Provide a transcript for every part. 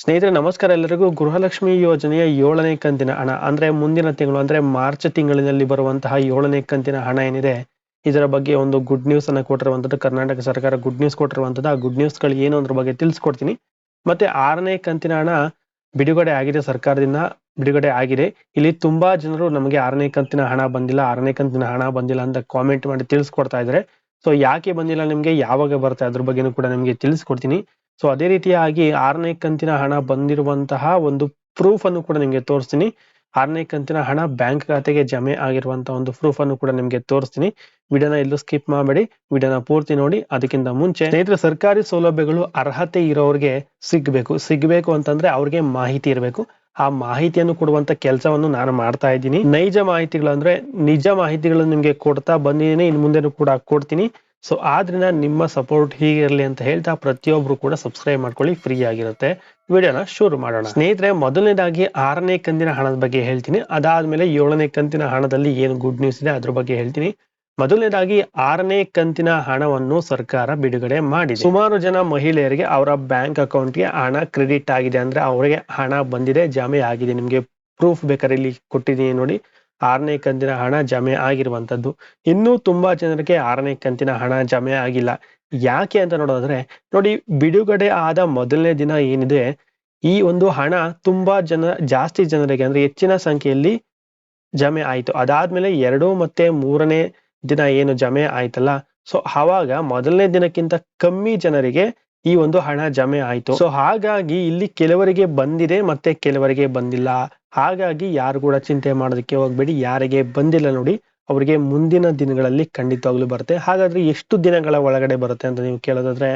ಸ್ನೇಹಿತರೆ, ನಮಸ್ಕಾರ ಎಲ್ಲರಿಗೂ. ಗೃಹಲಕ್ಷ್ಮಿ ಯೋಜನೆಯ ಏಳನೇ ಕಂತಿನ ಹಣ, ಅಂದ್ರೆ ಮುಂದಿನ ತಿಂಗಳು, ಅಂದ್ರೆ ಮಾರ್ಚ್ ತಿಂಗಳಿನಲ್ಲಿ ಬರುವಂತಹ ಏಳನೇ ಕಂತಿನ ಹಣ ಏನಿದೆ, ಇದರ ಬಗ್ಗೆ ಒಂದು ಗುಡ್ ನ್ಯೂಸ್ ಅನ್ನ ಕೊಟ್ಟಿರುವಂತದ್ದು ಕರ್ನಾಟಕ ಸರ್ಕಾರ ಗುಡ್ ನ್ಯೂಸ್ ಕೊಟ್ಟಿರುವಂತದ್ದು ಆ ಗುಡ್ ನ್ಯೂಸ್ಗಳು ಏನು ಅದ್ರ ಬಗ್ಗೆ ತಿಳಿಸ್ಕೊಡ್ತೀನಿ. ಮತ್ತೆ ಆರನೇ ಕಂತಿನ ಹಣ ಬಿಡುಗಡೆ ಆಗಿದೆ ಸರ್ಕಾರದಿಂದ, ಬಿಡುಗಡೆ ಆಗಿದೆ. ಇಲ್ಲಿ ತುಂಬಾ ಜನರು ನಮಗೆ ಆರನೇ ಕಂತಿನ ಹಣ ಬಂದಿಲ್ಲ, ಆರನೇ ಕಂತಿನ ಹಣ ಬಂದಿಲ್ಲ ಅಂತ ಕಾಮೆಂಟ್ ಮಾಡಿ ತಿಳಿಸ್ಕೊಡ್ತಾ ಇದ್ದಾರೆ. ಸೊ ಯಾಕೆ ಬಂದಿಲ್ಲ ನಿಮ್ಗೆ? ಯಾವಾಗ ಬರ್ತಾ ಅದ್ರ ಬಗ್ಗೆನೂ ಕೂಡ ನಿಮ್ಗೆ ತಿಳಿಸ್ಕೊಡ್ತೀನಿ. ಸೊ ಅದೇ ರೀತಿಯಾಗಿ ಆರನೇ ಕಂತಿನ ಹಣ ಬಂದಿರುವಂತಹ ಒಂದು ಪ್ರೂಫ್ ಅನ್ನು ಕೂಡ ನಿಮ್ಗೆ ತೋರಿಸ್ತೀನಿ. ಆರನೇ ಕಂತಿನ ಹಣ ಬ್ಯಾಂಕ್ ಖಾತೆಗೆ ಜಮೆ ಆಗಿರುವಂತಹ ಒಂದು ಪ್ರೂಫ್ ಅನ್ನು ಕೂಡ ನಿಮ್ಗೆ ತೋರಿಸ್ತೀನಿ. ವಿಡಿಯೋನ ಎಲ್ಲೂ ಸ್ಕಿಪ್ ಮಾಡಬೇಡಿ. ವಿಡಿಯೋನ ಪೂರ್ತಿ ನೋಡಿ. ಅದಕ್ಕಿಂತ ಮುಂಚೆ ಸ್ನೇಹಿತರೆ, ಸರ್ಕಾರಿ ಸೌಲಭ್ಯಗಳು ಅರ್ಹತೆ ಇರೋರಿಗೆ ಸಿಗ್ಬೇಕು. ಸಿಗ್ಬೇಕು ಅಂತಂದ್ರೆ ಅವ್ರಿಗೆ ಮಾಹಿತಿ ಇರಬೇಕು. ಆ ಮಾಹಿತಿಯನ್ನು ಕೊಡುವಂತ ಕೆಲಸವನ್ನು ನಾನು ಮಾಡ್ತಾ ಇದ್ದೀನಿ. ನೈಜ ಮಾಹಿತಿಗಳು ಅಂದ್ರೆ ನಿಜ ಮಾಹಿತಿಗಳನ್ನು ನಿಮ್ಗೆ ಕೊಡ್ತಾ ಬಂದಿದ್ದೀನಿ. ಇನ್ನು ಮುಂದೆನೂ ಕೂಡ ಕೊಡ್ತೀನಿ. ಸೊ ಆದ್ರಿಂದ ನಿಮ್ಮ ಸಪೋರ್ಟ್ ಹೀಗಿರಲಿ ಅಂತ ಹೇಳ್ತಾ ಪ್ರತಿಯೊಬ್ರು ಕೂಡ ಸಬ್ಸ್ಕ್ರೈಬ್ ಮಾಡ್ಕೊಳ್ಳಿ ಫ್ರೀ ಆಗಿರುತ್ತೆ. ವಿಡಿಯೋನ ಶುರು ಮಾಡೋಣ. ಸ್ನೇಹಿತರೆ, ಮೊದಲನೇದಾಗಿ ಆರನೇ ಕಂತಿನ ಹಣದ ಬಗ್ಗೆ ಹೇಳ್ತೀನಿ. ಅದಾದ್ಮೇಲೆ ಏಳನೇ ಕಂತಿನ ಹಣದಲ್ಲಿ ಏನು ಗುಡ್ ನ್ಯೂಸ್ ಇದೆ ಅದ್ರ ಬಗ್ಗೆ ಹೇಳ್ತೀನಿ. ಮೊದಲನೇದಾಗಿ ಆರನೇ ಕಂತಿನ ಹಣವನ್ನು ಸರ್ಕಾರ ಬಿಡುಗಡೆ ಮಾಡಿದೆ. ಸುಮಾರು ಜನ ಮಹಿಳೆಯರಿಗೆ ಅವರ ಬ್ಯಾಂಕ್ ಅಕೌಂಟ್ಗೆ ಹಣ ಕ್ರೆಡಿಟ್ ಆಗಿದೆ ಅಂದ್ರೆ ಅವರಿಗೆ ಹಣ ಬಂದಿದೆ, ಜಮೆ ಆಗಿದೆ. ನಿಮ್ಗೆ ಪ್ರೂಫ್ ಬೇಕಾದ್ರೆ ಇಲ್ಲಿ ಕೊಟ್ಟಿದ್ದೀನಿ ನೋಡಿ. ಆರನೇ ಕಂತಿನ ಹಣ ಜಮೆ ಆಗಿರುವಂತದ್ದು ಇನ್ನೂ ತುಂಬಾ ಜನರಿಗೆ ಆರನೇ ಕಂತಿನ ಹಣ ಜಮೆ ಆಗಿಲ್ಲ. ಯಾಕೆ ಅಂತ ನೋಡೋದಾದ್ರೆ, ನೋಡಿ ಬಿಡುಗಡೆ ಆದ ಮೊದಲನೇ ದಿನ ಏನಿದೆ, ಈ ಒಂದು ಹಣ ತುಂಬಾ ಜನ, ಜಾಸ್ತಿ ಜನರಿಗೆ ಅಂದ್ರೆ ಹೆಚ್ಚಿನ ಸಂಖ್ಯೆಯಲ್ಲಿ ಜಮೆ ಆಯಿತು. ಅದಾದ್ಮೇಲೆ ಎರಡು ಮತ್ತೆ ಮೂರನೇ ದಿನ ಏನು ಜಮೆ ಆಯ್ತಲ್ಲ, ಸೊ ಆವಾಗ ಮೊದಲನೇ ದಿನಕ್ಕಿಂತ ಕಮ್ಮಿ ಜನರಿಗೆ ಈ ಒಂದು ಹಣ ಜಮೆ ಆಯ್ತು. ಸೊ ಹಾಗಾಗಿ ಇಲ್ಲಿ ಕೆಲವರಿಗೆ ಬಂದಿದೆ ಮತ್ತೆ ಕೆಲವರಿಗೆ ಬಂದಿಲ್ಲ. ಹಾಗಾಗಿ ಯಾರು ಕೂಡ ಚಿಂತೆ ಮಾಡೋದಕ್ಕೆ ಹೋಗ್ಬೇಡಿ, ಯಾರಿಗೆ ಬಂದಿಲ್ಲ ನೋಡಿ, ಅವರಿಗೆ ಮುಂದಿನ ದಿನಗಳಲ್ಲಿ ಖಂಡಿತವಾಗ್ಲೂ ಬರುತ್ತೆ. ಹಾಗಾದ್ರೆ ಎಷ್ಟು ದಿನಗಳ ಒಳಗಡೆ ಬರುತ್ತೆ ಅಂತ ನೀವು ಕೇಳೋದಾದ್ರೆ,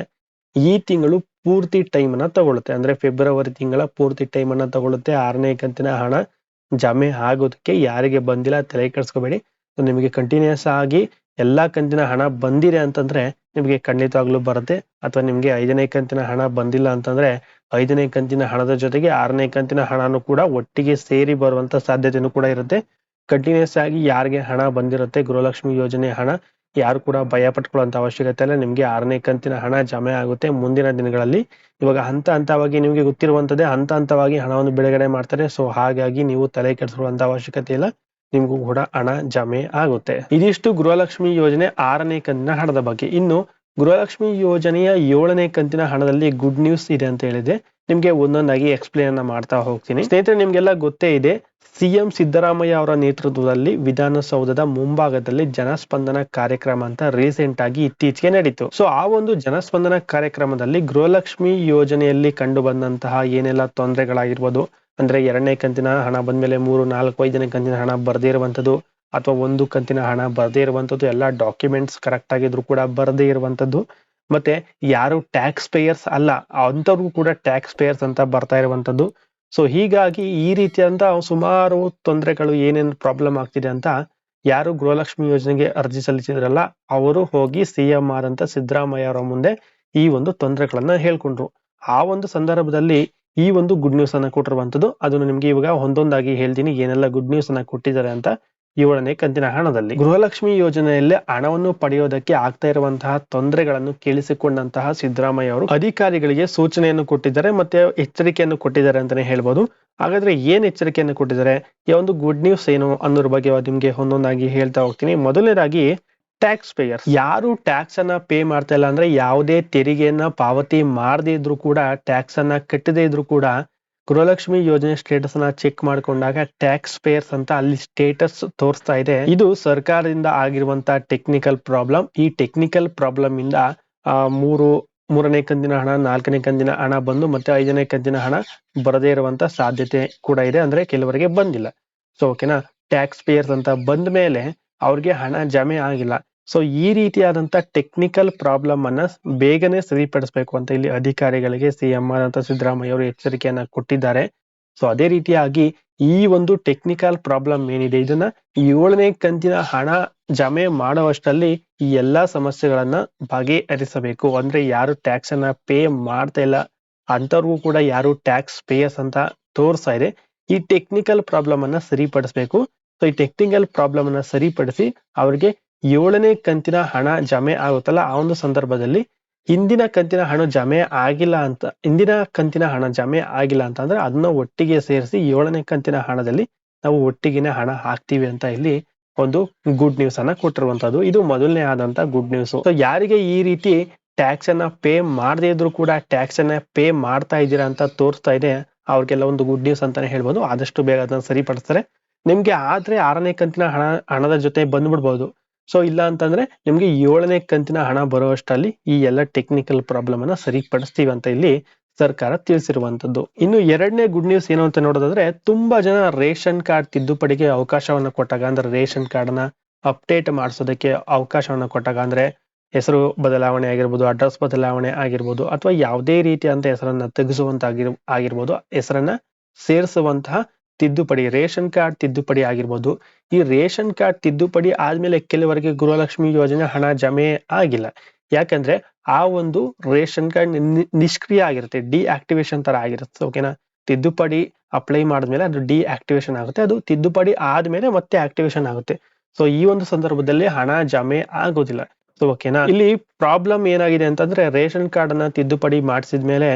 ಈ ತಿಂಗಳು ಪೂರ್ತಿ ಟೈಮ್ ಅನ್ನ ತಗೊಳುತ್ತೆ ಅಂದ್ರೆ ಫೆಬ್ರವರಿ ತಿಂಗಳ ಪೂರ್ತಿ ಟೈಮ್ ಅನ್ನ ತಗೊಳುತ್ತೆ ಆರನೇ ಕಂತಿನ ಹಣ ಜಮೆ ಆಗೋದಕ್ಕೆ ಯಾರಿಗೆ ಬಂದಿಲ್ಲ, ತಲೆ ಕೆಡಿಸ್ಕೋಬೇಡಿ. ನಿಮಗೆ ಕಂಟಿನ್ಯೂಸ್ ಆಗಿ ಎಲ್ಲಾ ಕಂತಿನ ಹಣ ಬಂದಿದೆ ಅಂತಂದ್ರೆ ನಿಮಗೆ ಖಂಡಿತವಾಗ್ಲೂ ಬರುತ್ತೆ. ಅಥವಾ ನಿಮ್ಗೆ ಐದನೇ ಕಂತಿನ ಹಣ ಬಂದಿಲ್ಲ ಅಂತಂದ್ರೆ ಐದನೇ ಕಂತಿನ ಹಣದ ಜೊತೆಗೆ ಆರನೇ ಕಂತಿನ ಹಣನು ಕೂಡ ಒಟ್ಟಿಗೆ ಸೇರಿ ಬರುವಂತ ಸಾಧ್ಯತೆನೂ ಕೂಡ ಇರುತ್ತೆ. ಕಂಟಿನ್ಯೂಸ್ ಆಗಿ ಯಾರಿಗೆ ಹಣ ಬಂದಿರುತ್ತೆ, ಗೃಹಲಕ್ಷ್ಮಿ ಯೋಜನೆ ಹಣ, ಯಾರು ಕೂಡ ಭಯ ಪಟ್ಕೊಳ್ಳುವಂತ ಅವಶ್ಯಕತೆ ಇಲ್ಲ. ನಿಮ್ಗೆ ಆರನೇ ಕಂತಿನ ಹಣ ಜಮೆ ಆಗುತ್ತೆ ಮುಂದಿನ ದಿನಗಳಲ್ಲಿ. ಇವಾಗ ಹಂತ ಹಂತವಾಗಿ ನಿಮ್ಗೆ ಗೊತ್ತಿರುವಂತದ್ದೇ ಹಂತ ಹಂತವಾಗಿ ಹಣವನ್ನು ಬಿಡುಗಡೆ ಮಾಡ್ತಾರೆ. ಸೊ ಹಾಗಾಗಿ ನೀವು ತಲೆ ಕೆಡಿಸಿಕೊಳ್ಳುವಂತ ಅವಶ್ಯಕತೆ ಇಲ್ಲ. ನಿಮ್ಗೂ ಕೂಡ ಹಣ ಜಮೆ ಆಗುತ್ತೆ. ಇದಿಷ್ಟು ಗೃಹಲಕ್ಷ್ಮಿ ಯೋಜನೆ ಆರನೇ ಕಂತಿನ ಹಣದ ಬಗ್ಗೆ. ಇನ್ನು ಗೃಹಲಕ್ಷ್ಮಿ ಯೋಜನೆಯ ಏಳನೇ ಕಂತಿನ ಹಣದಲ್ಲಿ ಗುಡ್ ನ್ಯೂಸ್ ಇದೆ ಅಂತ ಹೇಳಿದೆ. ನಿಮ್ಗೆ ಒಂದೊಂದಾಗಿ ಎಕ್ಸ್ಪ್ಲೇನ್ ಅನ್ನ ಮಾಡ್ತಾ ಹೋಗ್ತೀನಿ. ಸ್ನೇಹಿತರೆ, ನಿಮ್ಗೆಲ್ಲ ಗೊತ್ತೇ ಇದೆ, ಸಿಎಂ ಸಿದ್ದರಾಮಯ್ಯ ಅವರ ನೇತೃತ್ವದಲ್ಲಿ ವಿಧಾನಸೌಧದ ಮುಂಭಾಗದಲ್ಲಿ ಜನಸ್ಪಂದನ ಕಾರ್ಯಕ್ರಮ ಅಂತ ರೀಸೆಂಟ್ ಆಗಿ ಇತ್ತೀಚೆಗೆ ನಡೀತು. ಸೊ ಆ ಒಂದು ಜನಸ್ಪಂದನ ಕಾರ್ಯಕ್ರಮದಲ್ಲಿ ಗೃಹಲಕ್ಷ್ಮಿ ಯೋಜನೆಯಲ್ಲಿ ಕಂಡು ಬಂದಂತಹ ಏನೆಲ್ಲ ತೊಂದರೆಗಳಾಗಿರ್ಬೋದು ಅಂದ್ರೆ ಎರಡನೇ ಕಂತಿನ ಹಣ ಬಂದ್ಮೇಲೆ ಮೂರು, ನಾಲ್ಕು ಐದನೇ ಕಂತಿನ ಹಣ ಬರ್ದೇ ಇರುವಂತದ್ದು ಅಥವಾ ಒಂದು ಕಂತಿನ ಹಣ ಬರ್ದೇ ಇರುವಂತದ್ದು ಎಲ್ಲಾ ಡಾಕ್ಯುಮೆಂಟ್ಸ್ ಕರೆಕ್ಟ್ ಆಗಿದ್ರು ಕೂಡ ಬರದೇ ಇರುವಂತದ್ದು ಮತ್ತೆ ಯಾರು ಟ್ಯಾಕ್ಸ್ ಪೇಯರ್ಸ್ ಅಲ್ಲ ಅಂತವ್ರಿಗೂ ಕೂಡ ಟ್ಯಾಕ್ಸ್ ಪೇಯರ್ಸ್ ಅಂತ ಬರ್ತಾ ಇರುವಂತದ್ದು ಸೊ ಹೀಗಾಗಿ ಈ ರೀತಿಯಾದಂತ ಸುಮಾರು ತೊಂದರೆಗಳು ಏನೇನು ಪ್ರಾಬ್ಲಮ್ ಆಗ್ತಿದೆ ಅಂತ ಯಾರು ಗೃಹಲಕ್ಷ್ಮಿ ಯೋಜನೆಗೆ ಅರ್ಜಿ ಸಲ್ಲಿಸಿದ್ರಲ್ಲ, ಅವರು ಹೋಗಿ ಸಿಎಂಆರ್ ಅಂತ ಸಿದ್ದರಾಮಯ್ಯ ಅವರ ಮುಂದೆ ಈ ಒಂದು ತೊಂದರೆಗಳನ್ನ ಹೇಳ್ಕೊಂಡ್ರು. ಆ ಒಂದು ಸಂದರ್ಭದಲ್ಲಿ ಈ ಒಂದು ಗುಡ್ ನ್ಯೂಸ್ ಅನ್ನ ಕೊಟ್ಟಿರುವಂತದ್ದು, ಅದನ್ನು ನಿಮ್ಗೆ ಇವಾಗ ಒಂದೊಂದಾಗಿ ಹೇಳ್ತೀನಿ, ಏನೆಲ್ಲ ಗುಡ್ ನ್ಯೂಸ್ ಅನ್ನ ಕೊಟ್ಟಿದ್ದಾರೆ ಅಂತ ಏಳನೇ ಕಂತಿನ ಹಣದಲ್ಲಿ. ಗೃಹಲಕ್ಷ್ಮಿ ಯೋಜನೆಯಲ್ಲಿ ಹಣವನ್ನು ಪಡೆಯೋದಕ್ಕೆ ಆಗ್ತಾ ಇರುವಂತಹ ತೊಂದರೆಗಳನ್ನು ಕೇಳಿಸಿಕೊಂಡಂತಹ ಸಿದ್ದರಾಮಯ್ಯ ಅವರು ಅಧಿಕಾರಿಗಳಿಗೆ ಸೂಚನೆಯನ್ನು ಕೊಟ್ಟಿದ್ದಾರೆ ಮತ್ತೆ ಎಚ್ಚರಿಕೆಯನ್ನು ಕೊಟ್ಟಿದ್ದಾರೆ ಅಂತಾನೆ ಹೇಳ್ಬೋದು. ಹಾಗಾದ್ರೆ ಏನ್ ಎಚ್ಚರಿಕೆಯನ್ನು ಕೊಟ್ಟಿದ್ದಾರೆ? ಈ ಒಂದು ಗುಡ್ ನ್ಯೂಸ್ ಏನು ಅನ್ನೋರ ಬಗ್ಗೆ ನಿಮ್ಗೆ ಒಂದೊಂದಾಗಿ ಹೇಳ್ತಾ ಹೋಗ್ತೀನಿ. ಮೊದಲನೇದಾಗಿ ಟ್ಯಾಕ್ಸ್ ಪೇಯರ್ಸ್ ಯಾರು ಟ್ಯಾಕ್ಸ್ ಅನ್ನ ಪೇ ಮಾಡ್ತಾ ಇಲ್ಲ ಅಂದ್ರೆ ಯಾವುದೇ ತೆರಿಗೆಯನ್ನ ಪಾವತಿ ಮಾಡದೇ ಇದ್ರು ಕೂಡ ಟ್ಯಾಕ್ಸ್ ಅನ್ನ ಕಟ್ಟದೇ ಇದ್ರು ಕೂಡ, ಗೃಹಲಕ್ಷ್ಮಿ ಯೋಜನೆ ಸ್ಟೇಟಸ್ ಅನ್ನ ಚೆಕ್ ಮಾಡ್ಕೊಂಡಾಗ ಟ್ಯಾಕ್ಸ್ ಪೇಯರ್ಸ್ ಅಂತ ಅಲ್ಲಿ ಸ್ಟೇಟಸ್ ತೋರಿಸ್ತಾ ಇದೆ. ಇದು ಸರ್ಕಾರದಿಂದ ಆಗಿರುವಂತ ಟೆಕ್ನಿಕಲ್ ಪ್ರಾಬ್ಲಮ್ ಈ ಟೆಕ್ನಿಕಲ್ ಪ್ರಾಬ್ಲಮ್ ಇಂದ ಮೂರು, ಮೂರನೇ ಕಂತಿನ ಹಣ, ನಾಲ್ಕನೇ ಕಂತಿನ ಹಣ ಬಂದು ಮತ್ತೆ ಐದನೇ ಕಂತಿನ ಹಣ ಬರದೇ ಇರುವಂತ ಸಾಧ್ಯತೆ ಕೂಡ ಇದೆ ಅಂದ್ರೆ ಕೆಲವರಿಗೆ ಬಂದಿಲ್ಲ. ಸೊ ಓಕೆನಾ ಟ್ಯಾಕ್ಸ್ ಪೇಯರ್ಸ್ ಅಂತ ಬಂದ ಮೇಲೆ ಅವ್ರಿಗೆ ಹಣ ಜಮೆ ಆಗಿಲ್ಲ. ಸೊ ಈ ರೀತಿಯಾದಂತ ಟೆಕ್ನಿಕಲ್ ಪ್ರಾಬ್ಲಮ್ ಅನ್ನ ಬೇಗನೆ ಸರಿಪಡಿಸಬೇಕು ಅಂತ ಇಲ್ಲಿ ಅಧಿಕಾರಿಗಳಿಗೆ ಸಿಎಂ ಆದಂತ ಸಿದ್ದರಾಮಯ್ಯ ಅವರು ಎಚ್ಚರಿಕೆಯನ್ನ ಕೊಟ್ಟಿದ್ದಾರೆ. ಸೊ ಅದೇ ರೀತಿಯಾಗಿ ಈ ಒಂದು ಟೆಕ್ನಿಕಲ್ ಪ್ರಾಬ್ಲಮ್ ಏನಿದೆ, ಇದನ್ನ ಏಳನೇ ಕಂತಿನ ಹಣ ಜಮೆ ಮಾಡುವಷ್ಟರಲ್ಲಿ ಈ ಎಲ್ಲಾ ಸಮಸ್ಯೆಗಳನ್ನ ಬಗೆಹರಿಸಬೇಕು. ಅಂದ್ರೆ ಯಾರು ಟ್ಯಾಕ್ಸ್ ಅನ್ನ ಪೇ ಮಾಡ್ತಾ ಇಲ್ಲ ಅಂತವ್ರಿಗೂ ಕೂಡ ಯಾರು ಟ್ಯಾಕ್ಸ್ ಪೇಯರ್ಸ್ ಅಂತ ತೋರಿಸ್ತಾ ಇದೆ. ಈ ಟೆಕ್ನಿಕಲ್ ಪ್ರಾಬ್ಲಮ್ ಅನ್ನ ಸರಿಪಡಿಸಬೇಕು. ಸೊ ಈ ಟೆಕ್ನಿಕಲ್ ಪ್ರಾಬ್ಲಮ್ ಅನ್ನ ಸರಿಪಡಿಸಿ ಅವ್ರಿಗೆ ಏಳನೇ ಕಂತಿನ ಹಣ ಜಮೆ ಆಗುತ್ತಲ್ಲ, ಆ ಒಂದು ಸಂದರ್ಭದಲ್ಲಿ ಹಿಂದಿನ ಕಂತಿನ ಹಣ ಜಮೆ ಆಗಿಲ್ಲ ಅಂತ, ಹಿಂದಿನ ಕಂತಿನ ಹಣ ಜಮೆ ಆಗಿಲ್ಲ ಅಂತ ಅಂದ್ರೆ ಅದನ್ನ ಒಟ್ಟಿಗೆ ಸೇರಿಸಿ ಏಳನೇ ಕಂತಿನ ಹಣದಲ್ಲಿ ನಾವು ಒಟ್ಟಿಗೆನೆ ಹಣ ಹಾಕ್ತಿವಿ ಅಂತ ಇಲ್ಲಿ ಒಂದು ಗುಡ್ ನ್ಯೂಸ್ ಅನ್ನ ಕೊಟ್ಟಿರುವಂತದ್ದು ಇದು ಮೊದಲನೇ ಆದಂತ ಗುಡ್ ನ್ಯೂಸ್ ಸೊ ಯಾರಿಗೆ ಈ ರೀತಿ ಟ್ಯಾಕ್ಸ್ ಅನ್ನ ಪೇ ಮಾಡದೇ ಇದ್ರು ಕೂಡ ಟ್ಯಾಕ್ಸ್ ಅನ್ನ ಪೇ ಮಾಡ್ತಾ ಇದ್ದೀರಾ ಅಂತ ತೋರಿಸ್ತಾ ಇದೆ, ಅವ್ರಿಗೆಲ್ಲ ಒಂದು ಗುಡ್ ನ್ಯೂಸ್ ಅಂತಾನೆ ಹೇಳ್ಬೋದು. ಆದಷ್ಟು ಬೇಗ ಅದನ್ನ ಸರಿಪಡಿಸ್ತಾರೆ. ನಿಮ್ಗೆ ಆದ್ರೆ ಆರನೇ ಕಂತಿನ ಹಣ, ಹಣದ ಜೊತೆ ಬಂದ್ಬಿಡ್ಬೋದು. ಸೊ ಇಲ್ಲ ಅಂತಂದ್ರೆ ನಿಮ್ಗೆ ಏಳನೇ ಕಂತಿನ ಹಣ ಬರುವಷ್ಟರಲ್ಲಿ ಈ ಎಲ್ಲ ಟೆಕ್ನಿಕಲ್ ಪ್ರಾಬ್ಲಮ್ ಅನ್ನ ಸರಿಪಡಿಸ್ತೀವಿ ಅಂತ ಇಲ್ಲಿ ಸರ್ಕಾರ ತಿಳಿಸಿರುವಂತದ್ದು. ಇನ್ನು ಎರಡನೇ ಗುಡ್ ನ್ಯೂಸ್ ಏನು ಅಂತ ನೋಡೋದಾದ್ರೆ ತುಂಬಾ ಜನ ರೇಷನ್ ಕಾರ್ಡ್ ತಿದ್ದುಪಡಿಗೆ ಅವಕಾಶವನ್ನ ಕೊಟ್ಟಾಗ, ಅಂದ್ರೆ ರೇಷನ್ ಕಾರ್ಡ್ನ ಅಪ್ಡೇಟ್ ಮಾಡಿಸೋದಕ್ಕೆ ಅವಕಾಶವನ್ನ ಕೊಟ್ಟಾಗ, ಅಂದ್ರೆ ಹೆಸರು ಬದಲಾವಣೆ ಆಗಿರ್ಬೋದು ಅಡ್ರೆಸ್ ಬದಲಾವಣೆ ಆಗಿರ್ಬೋದು, ಅಥವಾ ಯಾವುದೇ ರೀತಿಯಂತ ಹೆಸರನ್ನ ತೆಗೆಸುವಂತ ಆಗಿರ್, ಆಗಿರ್ಬೋದು, ಹೆಸರನ್ನ ಸೇರಿಸುವಂತಹ ತಿದ್ದುಪಡಿ, ರೇಷನ್ ಕಾರ್ಡ್ ತಿದ್ದುಪಡಿ ಆಗಿರ್ಬೋದು. ಈ ರೇಷನ್ ಕಾರ್ಡ್ ತಿದ್ದುಪಡಿ ಆದ್ಮೇಲೆ ಕೆಲವರಿಗೆ ಗೃಹಲಕ್ಷ್ಮಿ ಯೋಜನೆ ಹಣ ಜಮೆ ಆಗಿಲ್ಲ. ಯಾಕಂದ್ರೆ ಆ ಒಂದು ರೇಷನ್ ಕಾರ್ಡ್ ನಿಷ್ಕ್ರಿಯ ಆಗಿರುತ್ತೆ ಡಿಆಕ್ಟಿವೇಶನ್ ತರ ಆಗಿರುತ್ತೆ ಓಕೆನಾ ತಿದ್ದುಪಡಿ ಅಪ್ಲೈ ಮಾಡಿದ್ಮೇಲೆ ಅದು ಡಿಆಕ್ಟಿವೇಶನ್ ಆಗುತ್ತೆ. ಅದು ತಿದ್ದುಪಡಿ ಆದ್ಮೇಲೆ ಮತ್ತೆ ಆಕ್ಟಿವೇಶನ್ ಆಗುತ್ತೆ. ಸೊ ಈ ಒಂದು ಸಂದರ್ಭದಲ್ಲಿ ಹಣ ಜಮೆ ಆಗೋದಿಲ್ಲ. ಸೊ ಓಕೆನಾ ಇಲ್ಲಿ ಪ್ರಾಬ್ಲಮ್ ಏನಾಗಿದೆ ಅಂತಂದ್ರೆ ರೇಷನ್ ಕಾರ್ಡ್ ಅನ್ನ ತಿದ್ದುಪಡಿ ಮಾಡಿಸಿದ್ಮೇಲೆ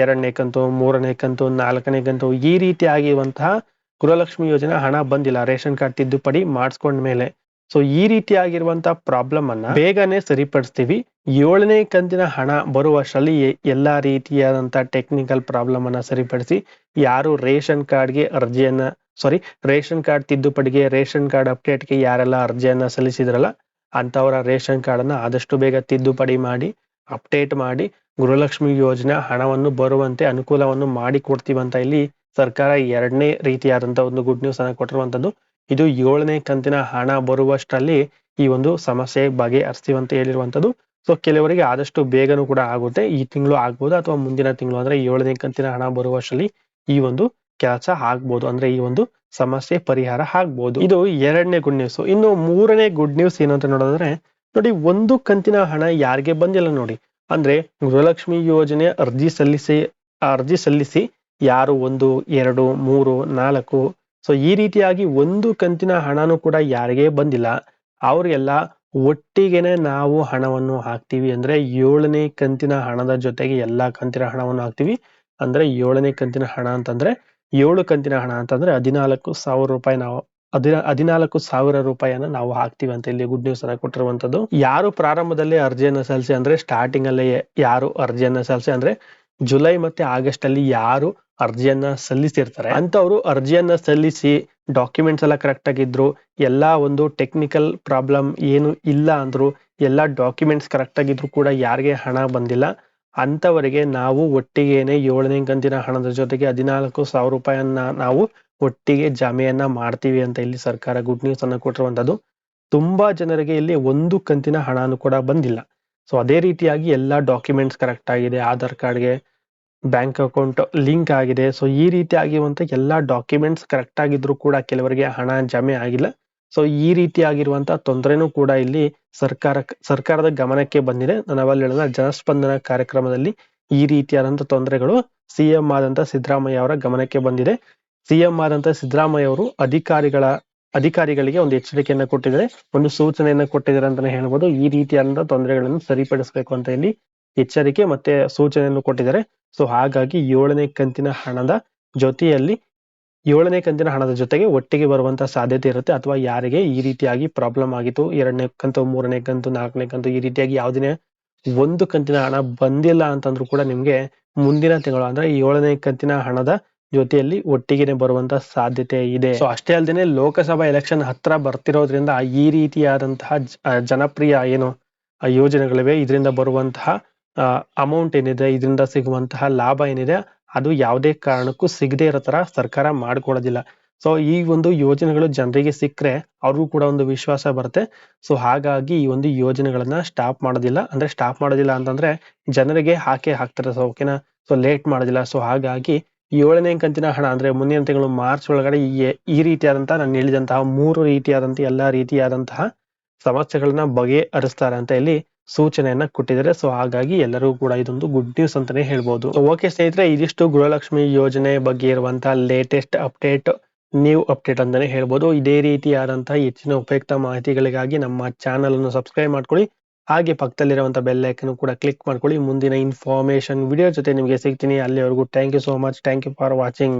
ಎರಡನೇ ಕಂತು ಮೂರನೇ ಕಂತು ನಾಲ್ಕನೇ ಕಂತು ಈ ರೀತಿಯಾಗಿರುವಂತಹ ಗೃಹಲಕ್ಷ್ಮಿ ಯೋಜನೆ ಹಣ ಬಂದಿಲ್ಲ. ರೇಷನ್ ಕಾರ್ಡ್ ತಿದ್ದುಪಡಿ ಮಾಡಿಸ್ಕೊಂಡ್ಮೇಲೆ ಸೊ ಈ ರೀತಿಯಾಗಿರುವಂತಹ ಪ್ರಾಬ್ಲಮ್ ಅನ್ನ ಬೇಗನೆ ಸರಿಪಡಿಸ್ತೀವಿ. ಏಳನೇ ಕಂತಿನ ಹಣ ಬರುವಷ್ಟರಲ್ಲಿ ಎಲ್ಲಾ ರೀತಿಯಾದಂತಹ ಟೆಕ್ನಿಕಲ್ ಪ್ರಾಬ್ಲಮ್ ಅನ್ನ ಸರಿಪಡಿಸಿ ಯಾರು ರೇಷನ್ ಕಾರ್ಡ್ಗೆ ಅರ್ಜಿಯನ್ನ ಸಾರಿ ರೇಷನ್ ಕಾರ್ಡ್ ತಿದ್ದುಪಡಿಗೆ ರೇಷನ್ ಕಾರ್ಡ್ ಅಪ್ಡೇಟ್ಗೆ ಯಾರೆಲ್ಲ ಅರ್ಜಿಯನ್ನ ಸಲ್ಲಿಸಿದ್ರಲ್ಲ ಅಂತವರ ರೇಷನ್ ಕಾರ್ಡ್ ಅನ್ನ ಆದಷ್ಟು ಬೇಗ ತಿದ್ದುಪಡಿ ಮಾಡಿ, ಅಪ್ಡೇಟ್ ಮಾಡಿ ಗೃಹಲಕ್ಷ್ಮಿ ಯೋಜನೆ ಹಣವನ್ನು ಬರುವಂತೆ ಅನುಕೂಲವನ್ನು ಮಾಡಿ ಅಂತ ಇಲ್ಲಿ ಸರ್ಕಾರ ಎರಡನೇ ರೀತಿಯಾದಂತಹ ಒಂದು ಗುಡ್ ನ್ಯೂಸ್ ಅನ್ನ ಕೊಟ್ಟಿರುವಂತದ್ದು. ಇದು ಏಳನೇ ಕಂತಿನ ಹಣ ಬರುವಷ್ಟರಲ್ಲಿ ಈ ಒಂದು ಸಮಸ್ಯೆ ಬಗೆಹರಿಸ್ತೀವಿ ಅಂತ ಹೇಳಿರುವಂತದ್ದು. ಸೊ ಕೆಲವರಿಗೆ ಆದಷ್ಟು ಬೇಗನೂ ಕೂಡ ಆಗುತ್ತೆ. ಈ ತಿಂಗಳು ಆಗ್ಬೋದು ಅಥವಾ ಮುಂದಿನ ತಿಂಗಳು? ಅಂದ್ರೆ ಏಳನೇ ಕಂತಿನ ಹಣ ಬರುವಷ್ಟರಲ್ಲಿ ಈ ಒಂದು ಕೆಲಸ ಆಗ್ಬೋದು. ಅಂದ್ರೆ ಈ ಒಂದು ಸಮಸ್ಯೆ ಪರಿಹಾರ ಆಗ್ಬೋದು. ಇದು ಎರಡನೇ ಗುಡ್ ನ್ಯೂಸ್ ಇನ್ನು ಮೂರನೇ ಗುಡ್ ನ್ಯೂಸ್ ಏನು ಅಂತ ನೋಡಿದ್ರೆ ನೋಡಿ, ಒಂದು ಕಂತಿನ ಹಣ ಯಾರಿಗೆ ಬಂದಿಲ್ಲ ನೋಡಿ. ಅಂದ್ರೆ ಗೃಹಲಕ್ಷ್ಮಿ ಯೋಜನೆ ಅರ್ಜಿ ಸಲ್ಲಿಸಿ ಅರ್ಜಿ ಸಲ್ಲಿಸಿ ಯಾರು ಒಂದು, ಎರಡು, ಮೂರು, ನಾಲ್ಕು, ಸೊ ಈ ರೀತಿಯಾಗಿ ಒಂದು ಕಂತಿನ ಹಣನೂ ಕೂಡ ಯಾರಿಗೆ ಬಂದಿಲ್ಲ. ಅವ್ರಿಗೆಲ್ಲ ಒಟ್ಟಿಗೆನೆ ನಾವು ಹಣವನ್ನು ಹಾಕ್ತಿವಿ ಅಂದ್ರೆ ಏಳನೇ ಕಂತಿನ ಹಣದ ಜೊತೆಗೆ ಎಲ್ಲಾ ಕಂತಿನ ಹಣವನ್ನು ಹಾಕ್ತಿವಿ. ಅಂದ್ರೆ ಏಳನೇ ಕಂತಿನ ಹಣ ಅಂತಂದ್ರೆ ಏಳು ಕಂತಿನ ಹಣ ಅಂತಂದ್ರೆ ಹದಿನಾಲ್ಕು ಸಾವಿರ ರೂಪಾಯಿ ನಾವು ಹದಿನ, ಹದಿನಾಲ್ಕು ಸಾವಿರ ರೂಪಾಯಿಯನ್ನ ನಾವು ಹಾಕ್ತಿವಿ ಅಂತ ಇಲ್ಲಿ ಗುಡ್ ನ್ಯೂಸ್ ಅನ್ನ ಕೊಟ್ಟಿರುವಂತದ್ದು. ಯಾರು ಪ್ರಾರಂಭದಲ್ಲಿ ಅರ್ಜಿಯನ್ನ ಸಲ್ಲಿಸಿ ಅಂದ್ರೆ ಸ್ಟಾರ್ಟಿಂಗ್ ಅಲ್ಲೇ ಯಾರು ಅರ್ಜಿಯನ್ನ ಸಲ್ಲಿಸಿ ಅಂದ್ರೆ ಜುಲೈ ಮತ್ತೆ ಆಗಸ್ಟ್ ಅಲ್ಲಿ ಯಾರು ಅರ್ಜಿಯನ್ನ ಸಲ್ಲಿಸಿರ್ತಾರೆ. ಅಂತವ್ರು ಅರ್ಜಿಯನ್ನ ಸಲ್ಲಿಸಿ ಡಾಕ್ಯುಮೆಂಟ್ಸ್ ಎಲ್ಲ ಕರೆಕ್ಟ್ ಆಗಿದ್ರು, ಎಲ್ಲಾ ಒಂದು ಟೆಕ್ನಿಕಲ್ ಪ್ರಾಬ್ಲಮ್ ಏನು ಇಲ್ಲ ಅಂದ್ರು, ಎಲ್ಲಾ ಡಾಕ್ಯುಮೆಂಟ್ಸ್ ಕರೆಕ್ಟ್ ಆಗಿದ್ರು ಕೂಡ ಯಾರಿಗೆ ಹಣ ಬಂದಿಲ್ಲ ಅಂತವರಿಗೆ ನಾವು ಒಟ್ಟಿಗೆನೆ ಏಳನೇ ಕಂತಿನ ಹಣದ ಜೊತೆಗೆ ಹದಿನಾಲ್ಕು ಸಾವಿರ ರೂಪಾಯಿಯನ್ನ ನಾವು ಒಟ್ಟಿಗೆ ಜಮೆಯನ್ನ ಮಾಡ್ತೀವಿ ಅಂತ ಇಲ್ಲಿ ಸರ್ಕಾರ ಗುಡ್ ನ್ಯೂಸ್ ಅನ್ನ ಕೊಟ್ಟಿರುವಂತದ್ದು ತುಂಬಾ ಜನರಿಗೆ ಇಲ್ಲಿ ಒಂದು ಕಂತಿನ ಹಣನು ಕೂಡ ಬಂದಿಲ್ಲ. ಸೊ ಅದೇ ರೀತಿಯಾಗಿ ಎಲ್ಲಾ ಡಾಕ್ಯುಮೆಂಟ್ಸ್ ಕರೆಕ್ಟ್ ಆಗಿದೆ, ಆಧಾರ್ ಕಾರ್ಡ್ಗೆ ಬ್ಯಾಂಕ್ ಅಕೌಂಟ್ ಲಿಂಕ್ ಆಗಿದೆ. ಸೊ ಈ ರೀತಿ ಆಗಿರುವಂತ ಎಲ್ಲಾ ಡಾಕ್ಯುಮೆಂಟ್ಸ್ ಕರೆಕ್ಟ್ ಆಗಿದ್ರು ಕೂಡ ಕೆಲವರಿಗೆ ಹಣ ಜಮೆ ಆಗಿಲ್ಲ. ಸೊ ಈ ರೀತಿ ಆಗಿರುವಂತ ತೊಂದರೆನೂ ಕೂಡ ಇಲ್ಲಿ ಸರ್ಕಾರ, ಸರ್ಕಾರದ ಗಮನಕ್ಕೆ ಬಂದಿದೆ. ನಾನು ಅವಲ್ಲಿ ಹೇಳಿದ ಜನಸ್ಪಂದನ ಕಾರ್ಯಕ್ರಮದಲ್ಲಿ ಈ ರೀತಿಯಾದಂತ ತೊಂದರೆಗಳು ಸಿಎಂ ಆದಂತ ಸಿದ್ದರಾಮಯ್ಯ ಅವರ ಗಮನಕ್ಕೆ ಬಂದಿದೆ. ಸಿಎಂ ಆದಂತ ಸಿದ್ದರಾಮಯ್ಯ ಅವರು ಅಧಿಕಾರಿಗಳ, ಅಧಿಕಾರಿಗಳಿಗೆ ಒಂದು ಎಚ್ಚರಿಕೆಯನ್ನ ಕೊಟ್ಟಿದ್ದಾರೆ. ಒಂದು ಸೂಚನೆಯನ್ನ ಕೊಟ್ಟಿದ್ದಾರೆ ಅಂತಾನೆ ಹೇಳ್ಬೋದು. ಈ ರೀತಿಯಾದಂತಹ ತೊಂದರೆಗಳನ್ನು ಸರಿಪಡಿಸಬೇಕು ಅಂತ ಇಲ್ಲಿ ಎಚ್ಚರಿಕೆ ಮತ್ತೆ ಸೂಚನೆಯನ್ನು ಕೊಟ್ಟಿದ್ದಾರೆ. ಸೊ, ಹಾಗಾಗಿ ಏಳನೇ ಕಂತಿನ ಹಣದ ಜೊತೆಯಲ್ಲಿ, ಏಳನೇ ಕಂತಿನ ಹಣದ ಜೊತೆಗೆ ಒಟ್ಟಿಗೆ ಬರುವಂತಹ ಸಾಧ್ಯತೆ ಇರುತ್ತೆ. ಅಥವಾ ಯಾರಿಗೆ ಈ ರೀತಿಯಾಗಿ ಪ್ರಾಬ್ಲಮ್ ಆಗಿತ್ತು, ಎರಡನೇ ಕಂತು, ಮೂರನೇ ಕಂತು, ನಾಲ್ಕನೇ ಕಂತು, ಈ ರೀತಿಯಾಗಿ ಯಾವುದೇ ಒಂದು ಕಂತಿನ ಹಣ ಬಂದಿಲ್ಲ ಅಂತಂದ್ರೂ ಕೂಡ ನಿಮ್ಗೆ ಮುಂದಿನ ತಿಂಗಳು, ಅಂದ್ರೆ ಏಳನೇ ಕಂತಿನ ಹಣದ ಜೊತೆಯಲ್ಲಿ ಒಟ್ಟಿಗೆನೆ ಬರುವಂತ ಸಾಧ್ಯತೆ ಇದೆ. ಸೊ ಅಷ್ಟೇ ಅಲ್ಲದೆ ಲೋಕಸಭಾ ಎಲೆಕ್ಷನ್ ಹತ್ರ ಬರ್ತಿರೋದ್ರಿಂದ ಈ ರೀತಿಯಾದಂತಹ ಜನಪ್ರಿಯ ಏನು ಯೋಜನೆಗಳಿವೆ. ಇದರಿಂದ ಬರುವಂತಹ ಅಮೌಂಟ್ ಏನಿದೆ, ಇದರಿಂದ ಸಿಗುವಂತಹ ಲಾಭ ಏನಿದೆ, ಅದು ಯಾವುದೇ ಕಾರಣಕ್ಕೂ ಸಿಗದೆ ಇರೋ ತರ ಸರ್ಕಾರ ಮಾಡ್ಕೊಳ್ಳೋದಿಲ್ಲ. ಸೊ ಈ ಒಂದು ಯೋಜನೆಗಳು ಜನರಿಗೆ ಸಿಕ್ಕರೆ ಅವ್ರಿಗೂ ಕೂಡ ಒಂದು ವಿಶ್ವಾಸ ಬರುತ್ತೆ. ಸೊ ಹಾಗಾಗಿ ಈ ಒಂದು ಯೋಜನೆಗಳನ್ನ ಸ್ಟಾಪ್ ಮಾಡೋದಿಲ್ಲ. ಅಂದ್ರೆ ಸ್ಟಾಪ್ ಮಾಡೋದಿಲ್ಲ ಅಂತಂದ್ರೆ ಜನರಿಗೆ ಹಾಕೇ ಹಾಕ್ತಾರೆ. ಸೊ ಓಕೆನಾ ಸೊ ಲೇಟ್ ಮಾಡೋದಿಲ್ಲ. ಸೊ ಹಾಗಾಗಿ ಏಳನೇ ಕಂತಿನ ಹಣ, ಅಂದ್ರೆ ಮುಂದಿನ ತಿಂಗಳು ಮಾರ್ಚ್ ಒಳಗಡೆ ಈ ರೀತಿಯಾದಂತಹ ನಾನು ಹೇಳಿದಂತಹ ಮೂರು ರೀತಿಯಾದಂತಹ ಎಲ್ಲಾ ರೀತಿಯಾದಂತಹ ಸಮಸ್ಯೆಗಳನ್ನ ಬಗೆಹರಿಸ್ತಾರೆ ಅಂತ ಇಲ್ಲಿ ಸೂಚನೆಯನ್ನ ಕೊಟ್ಟಿದ್ದಾರೆ. ಸೊ ಹಾಗಾಗಿ ಎಲ್ಲರೂ ಕೂಡ ಇದೊಂದು ಗುಡ್ ನ್ಯೂಸ್ ಅಂತಾನೆ ಹೇಳ್ಬೋದು. ಓಕೆ ಸ್ನೇಹಿತರೆ, ಇದಿಷ್ಟು ಗೃಹಲಕ್ಷ್ಮಿ ಯೋಜನೆ ಬಗ್ಗೆ ಇರುವಂತಹ ಲೇಟೆಸ್ಟ್ ಅಪ್ಡೇಟ್ ನ್ಯೂ ಅಪ್ಡೇಟ್ ಅಂತಾನೆ ಹೇಳ್ಬೋದು. ಇದೇ ರೀತಿಯಾದಂತಹ ಹೆಚ್ಚಿನ ಉಪಯುಕ್ತ ಮಾಹಿತಿಗಳಿಗಾಗಿ ನಮ್ಮ ಚಾನಲ್ ಅನ್ನು ಸಬ್ಸ್ಕ್ರೈಬ್ ಮಾಡ್ಕೊಳ್ಳಿ. ಹಾಗೆ ಪಕ್ಕದಲ್ಲಿರುವಂಥ ಬೆಲ್ ಐಕನ್ ಕೂಡ ಕ್ಲಿಕ್ ಮಾಡ್ಕೊಳ್ಳಿ. ಮುಂದಿನ ಇನ್ಫಾರ್ಮೇಶನ್ ವಿಡಿಯೋ ಜೊತೆ ನಿಮಗೆ ಸಿಗ್ತೀನಿ. ಅಲ್ಲಿವರೆಗೂ thank you so much thank you for watching